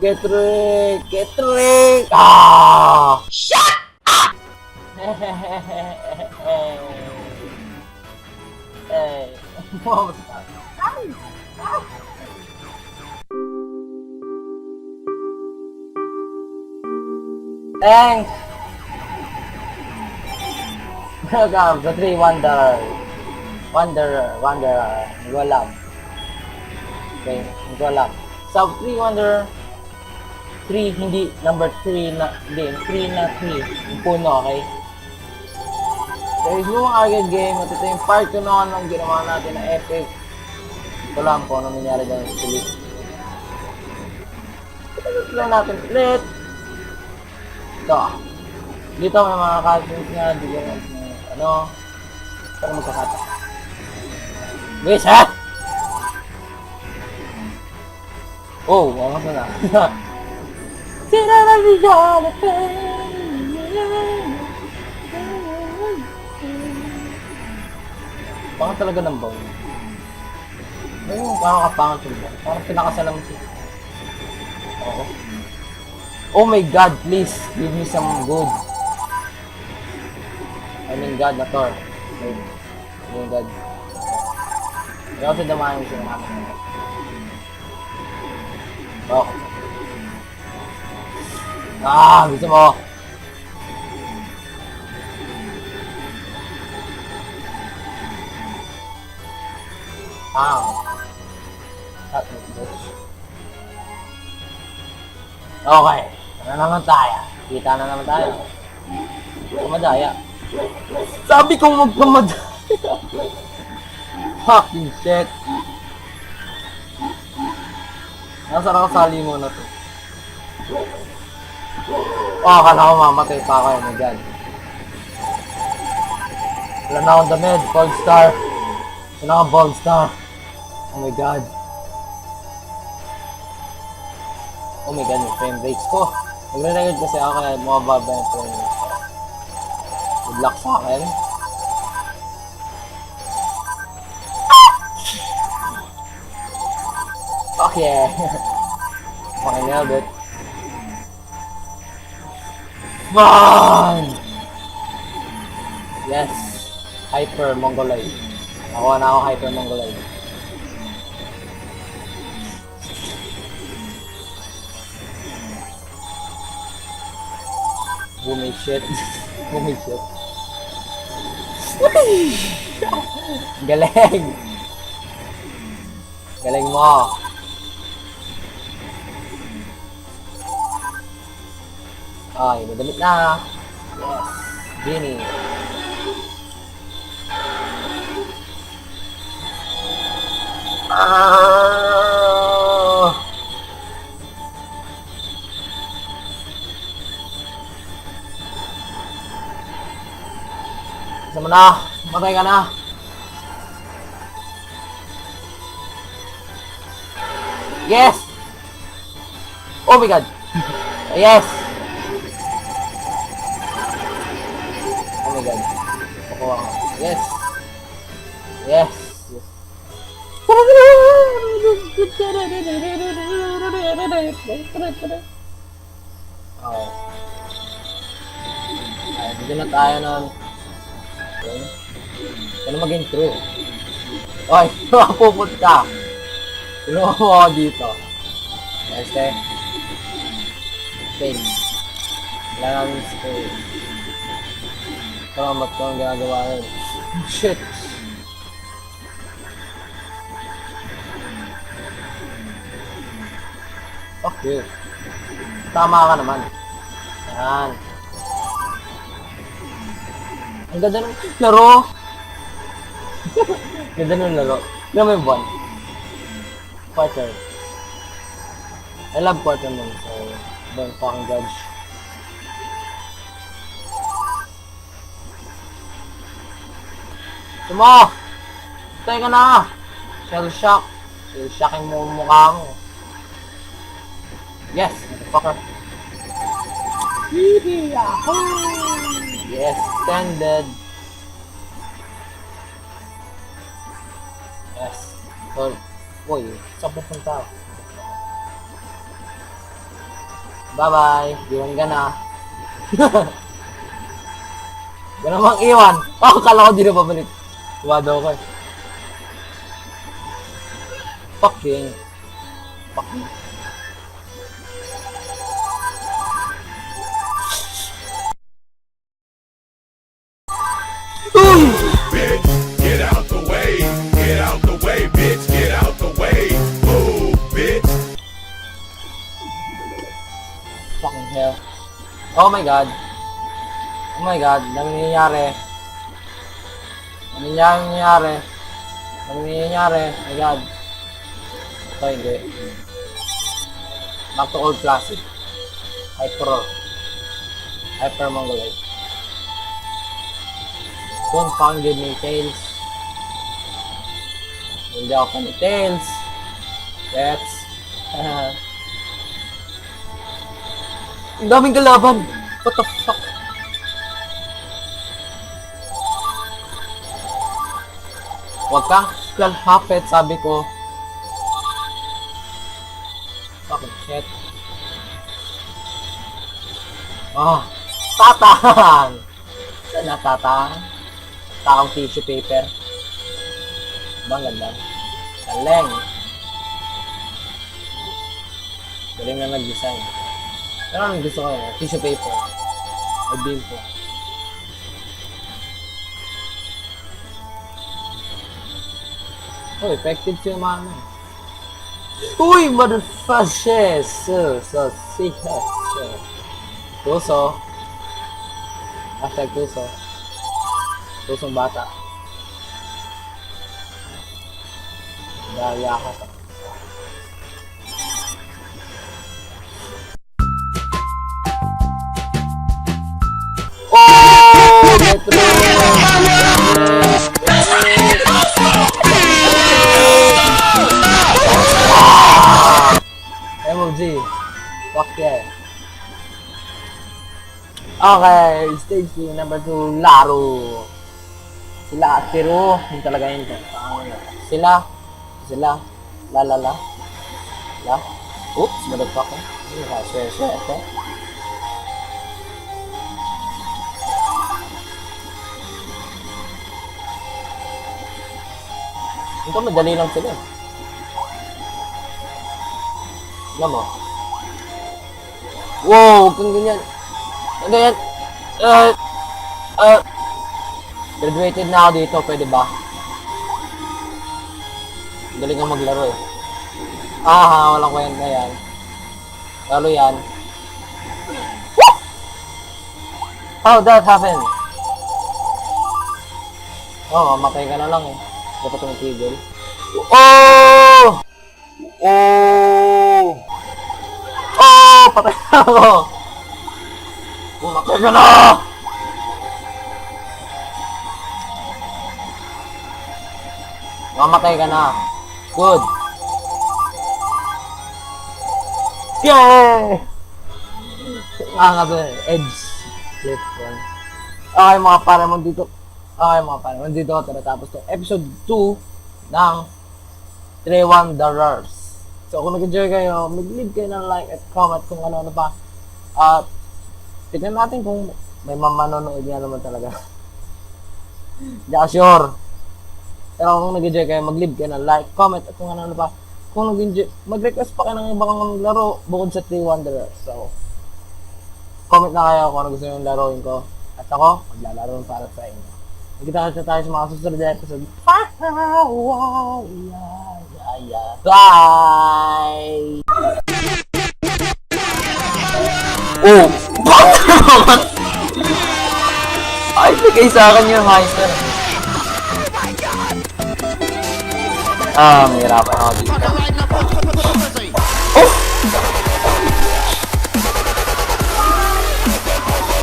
Get Rick! Get Rick! Ah! Shut up! hey. Wow, Thanks! Welcome to Three Wonder. Wanderer, Wanderer. Hindi ko alam. Okay, hindi ko alam. Sa Three Wonder, 3, hindi number 3 na, hindi, 3 na 3. Yung puno, okay? There is no arcade game at ito yung part 2 noon ng ginawa natin na epic. Ito lang po ano nangyari dyan sa Philip. Ito lang natin ulit. Ito. Dito may mga cousins nga, di ko na, ano, para magkakata. Guys, ha? Oh, angas na Pangat talaga ng bang. Ayun, parang kapangat yung bang. Parang pinakasalam siya. Oo. Oh my God, please give me some good. I mean God na Thor. I mean God. Kaya kasi damahin siya namin. Okay. Ah, gusto mo. Ah. Okay. Ano naman tayo? Kita na naman tayo. Kumadaya. Sabi ko. Fucking shit. Nasa nakasali mo na to. Oh, akala ko mamatay pa ako. My god. Wala na akong damit. Gold star. Wala akong gold star. Oh my god. Oh my god, yung frame rates ko. Nagre-record kasi ako kaya mababa yung frame rates. Good luck sa akin. Fuck yeah. Fucking nailed it. Fun! Yes. Hyper Mongoloid. Nakuha na ako Hyper Mongoloid. Bumi shit. Bumi shit. Galing! Galing mo! Ay, may damit na. Yes. Genie. Ah! Sama na. Matay ka na. Yes! Oh my god! yes! Kukuha ko. Yes! Yes! yes. Okay. Ay, dito na tayo nun. Okay. Ano maging true? Oy, makapupunta. Tulungan mo ako dito. Este. Space. Wala namin space. Salamat ko ang ginagawa yun. Shit. You. Tama ka naman. Yan. Ang ganda ng laro. ganda ng laro. Alam mo yung buwan? Quarter. I love quarter moon, so don't fucking judge. Sumo! Tay ka na! Shell shock. Shell shocking mo mukha mo. Yes, motherfucker. Yes, standard. Yes. So, boy, saan pupunta ako? Bye-bye. Iwan ka na. Ganun mang iwan. Oh, kala ko di na babalik. Tuwado ko eh. Fucking. Fucking. Fucking hell. Oh my god. Oh my god. Nangyayari. Nangyayari. Nangyayari. My god. Ito hindi. Back to old classic. Hyper. Hyper Mongolite. Give me tails. Hindi ako ni tails. That's... Ang daming kalaban. What the fuck? Huwag kang lalhapit, sabi ko. Fucking shit. Ah, tatang! Saan na tatang? Taong tissue paper. Bang ganda. Kaleng. Galing na nag-design. Pero ang gusto ko tissue paper. Ay bill ko. Oh, effective siya mama. Uy, motherfuckers! So, so, see that shit. Tuso. Hashtag tuso. Tusong bata. Dahil ka pa. Yeah. Okay, stage 2, number 2, Laro. Sila at Tiro, yun talaga yun. Sila, sila, la la la, la. Oops, motherfucker. Yun ka, share, share, okay. Ito madali lang sila. Alam mo? Wow, kang ganyan. Ganyan. Uh, uh, graduated na ako dito, pwede ba? Galing nga maglaro eh. Ah, walang kwenta yan. Lalo yan. How that happened? Oh, mamatay ka na lang eh. Dapat tumitigil. Oh! Oh! Patay na ako! Pumatay ka na! Mamatay ka na. Good. Yay! Ah, nga ba, edge. Flip one. Okay mga pare mo dito. Okay mga pare mo dito ako tapos to episode 2 ng 3 Wanderers. So kung nag-enjoy kayo, mag-leave kayo ng like at comment kung ano-ano pa. At tignan natin kung may mamanonood nga naman talaga. Hindi ako sure. Pero kung nag-enjoy kayo, mag-leave kayo ng like, comment at kung ano-ano pa. Kung nag-enjoy, mag-request pa kayo ng ibang laro bukod sa 3 Wanderers. So, comment na kayo kung ano gusto nyo laruin ko. At ako, maglalaro para sa inyo. Magkita tayo sa mga susunod na episode. Wow, yeah, yeah, yeah. Bye! Oh! Bakit? Ay, bigay sa akin yung Heiser. Ah, mahirapan ako dito. Oh!